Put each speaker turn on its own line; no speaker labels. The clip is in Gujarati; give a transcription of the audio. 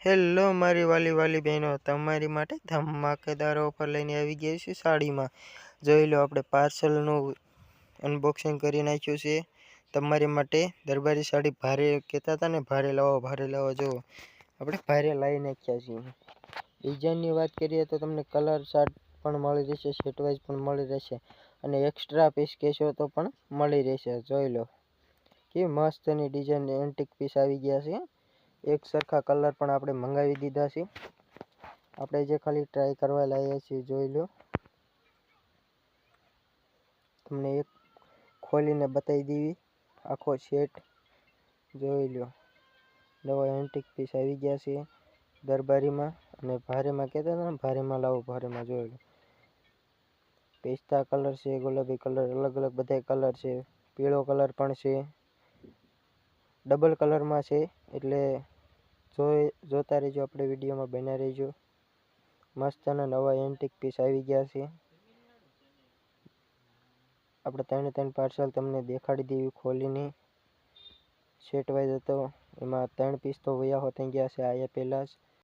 હેલો મારી વાલી વાલી બહેનો, તમારી માટે ધમાકેદાર ઓફર લઈને આવી ગયા છે સાડીમાં. જોઈ લો, આપણે પાર્સલનું અનબોક્સિંગ કરી નાખ્યું છે. તમારી માટે દરબારી સાડી ભારે કહેતા હતા ને, ભારે લાવો ભારે લાવો જો આપણે ભારે લાવી નાખ્યા છીએ. ડિઝાઇનની વાત કરીએ તો તમને કલર શાર્ટ પણ મળી રહેશે સેટ વાઇઝ પણ મળી રહેશે અને એક્સ્ટ્રા પીસ કહેશો તો પણ મળી રહેશે. જોઈ લો કે મસ્તની ડિઝાઇન એન્ટિક પીસ આવી ગયા છે. એક સરખા કલર પણ આપણે મંગાવી દીધા છે. આપણે જે ખાલી ટ્રાય કરવા લાગ્યા છીએ, જોઈ લો. તમને એક ખોલીને બતાવી દેવી. આખો સેટ જોઈ લો. નવા એન્ટિક પીસ આવી ગયા છે દરબારીમાં. અને ભારેમાં કહેતા હતા ને, ભારેમાં લાવો, ભારેમાં જોઈ લો. પિસ્તા કલર છે, ગુલાબી કલર અલગ અલગ બધા કલર છે. પીળો કલર પણ છે. ડબલ કલરમાં છે, એટલે જોઈ, જોતા રહેજો આપણે વિડીયોમાં બન્યા રહેજો. મસ્તના નવા એન્ટિક પીસ આવી ગયા છે. આપણે ત્રણે ત્રણ પાર્સલ તમને દેખાડી દેવી ખોલીને. સેટ વાઇઝ હતો. એમાં ત્રણ પીસ તો વયા હોતી ગયા છે, આયા પહેલાં જ.